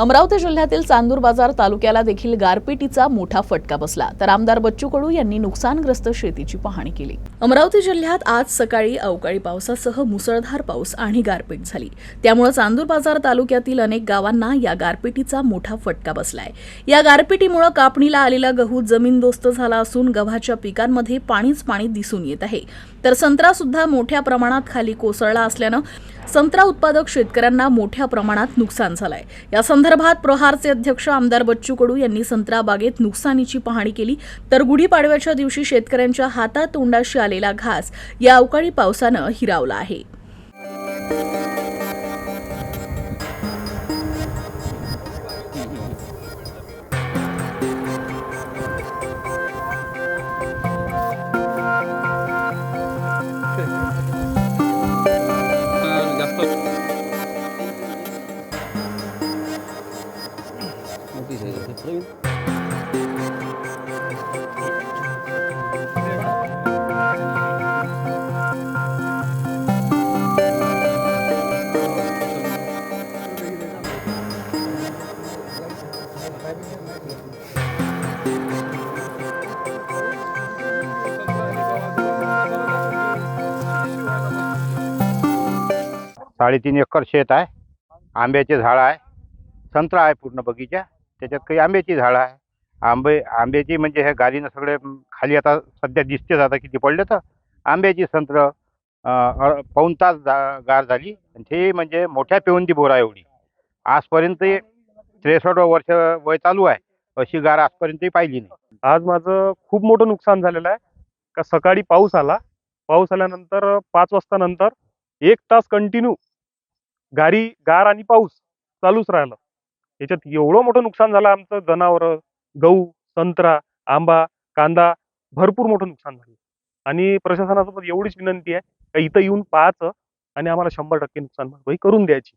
अमरावती जिल्ह्यातील चांदूर बाजार तालुक्याला देखील गारपिटीचा मोठा फटका बसला. तर आमदार बच्चू कडू यांनी नुकसानग्रस्त शेतीची पाहणी केली. अमरावती जिल्ह्यात आज सकाळी अवकाळी पावसासह मुसळधार पाऊस आणि गारपीट झाली. त्यामुळे चांदूर बाजार तालुक्यातील अनेक गावांना या गारपिटीचा मोठा फटका बसलाय. या गारपिटीमुळे कापणीला आलेला गहू जमीनदोस्त झाला असून गव्हाच्या पिकांमध्ये पाणीच पाणी दिसून येत आहे. तर संत्रा सुद्धा मोठ्या प्रमाणात खाली कोसळला असल्यानं संत्रा उत्पादक शेतकऱ्यांना मोठ्या प्रमाणात नुकसान झालंय. या संदर्भात प्रहारचे अध्यक्ष आमदार बच्चू कडू यांनी संत्रा बागेत नुकसानीची पाहणी केली. तर गुढीपाडव्याच्या दिवशी शेतकऱ्यांच्या हातातोंडाशी आलेला घास या अवकाळी पावसानं हिरावला आहे. साडेतीन एकर शेत आहे. आंब्याचे झाड आहे. संत्रा आहे पूर्ण बगीचा. त्याच्यात काही आंब्याची झाडं आहे. आंबे आंब्याची म्हणजे हे गाडीनं सगळे खाली आता सध्या दिसतेच आता किती पडले तर. आंब्याची संत्र पाऊन पाऊण तास जा- गार झाली. आणि ते म्हणजे मोठ्या पेवंदी बोरा एवढी. आजपर्यंत त्रेसष्ट वर्ष वय चालू आहे. अशी गार आजपर्यंतही पाहिली नाही. आज माझं खूप मोठं नुकसान झालेलं आहे. का सकाळी पाऊस आला. पाऊस आल्यानंतर पाच वाजता नंतर एक तास कंटिन्यू गारी गार आणि पाऊस चालूच राहिलं. याच्यात एवढं मोठं नुकसान झालं आमचं जनावरं गहू संत्रा आंबा कांदा भरपूर मोठं नुकसान झालं. आणि प्रशासनासोबत एवढीच विनंती आहे का इथं येऊन पाहायचं आणि आम्हाला शंभर टक्के नुकसान भरपाई करून द्यायची.